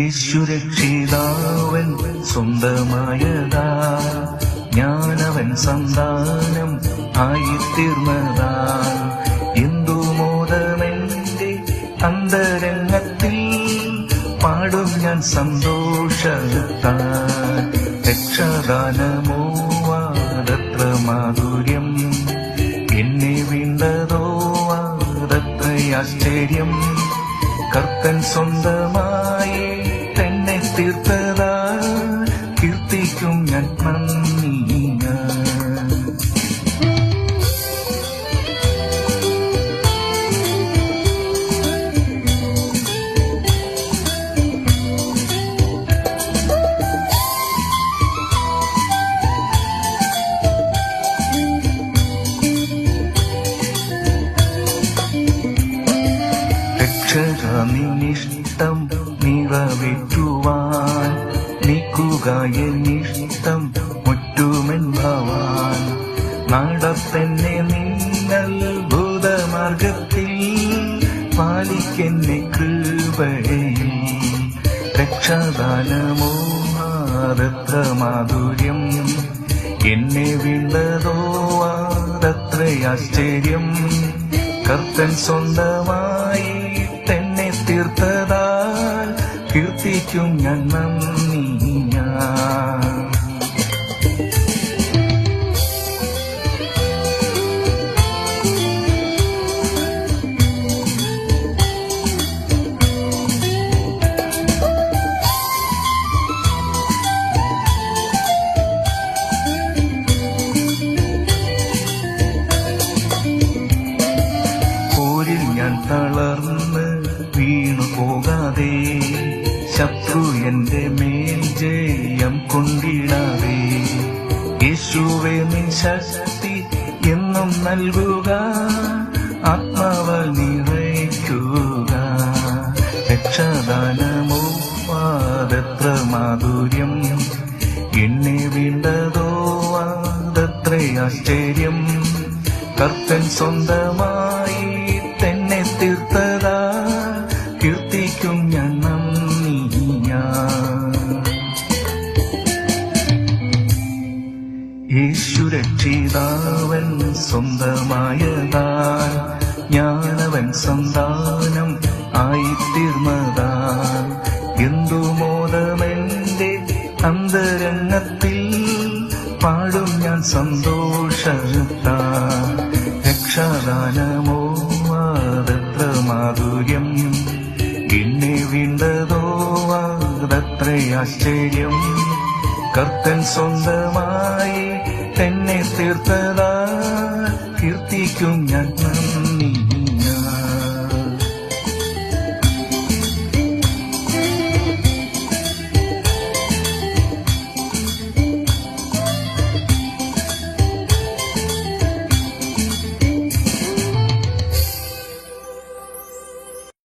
യേശുരക്ഷിതാവൻ സ്വന്തമായതാ. ഞാനവൻ സന്താനം ആയിത്തീർന്നതാ. എന്തു മോദമെന്റെ അന്തരംഗത്തിൽ പാടും ഞാൻ സന്തോഷത്താൻ രക്ഷാദാനമോ വാദത്ര മാധുര്യം. എന്നെ വീണ്ടതോ ആശ്ചര്യം കർത്തൻ സ്വന്തമായി രക്ഷക നിന്നിഷ്ടം നിറവേറ്റുവാൻ നീക്കുക എന്നിഷ്ടം മുറ്റുമെൻ ഭവാൻ നടത്തന്നെ നിന്നത്ഭുതമാർഗത്തിൽ പാലിക്കെന്നെ കൃപയിൽ. രക്ഷാദാനമോ മാറത്ര മാധുര്യം എന്നെ വീണ്ടതോ ആശ്ചര്യം കർത്തൻ സ്വന്തമായി തീർത്തതാൽ കീർത്തിക്കും ഞാൻ നന്ദി ശത്രു എന്റെ മേൽ ജയം കൊണ്ടിടവേ. യേശുവേ നീ ശക്തി എന്നും നൽകുക. ആത്മാവ് നിറയ്ക്കുക. രക്ഷാദാനമോ വാദത്ര മാധുര്യം. എന്നെ വീണ്ടതോ വാദത്ര ആശ്ചര്യം. കർത്തൻ സ്വന്തമായി യേശു രക്ഷിതാവൻ സ്വന്തമായതാൽ ഞാനവൻ സന്താനം ആയിത്തീർന്നതാൽ. എന്തു മോദമെന്റെ അന്തരംഗത്തിൽ പാടും ഞാൻ സന്തോഷത്താ രക്ഷാദാനമോ വാദത്ര മാധുര്യം എന്നെ വീണ്ടതോ ആശ്ചര്യം കർത്തൻ സ്വന്തമായി பெண்ணை சேர்த்ததா?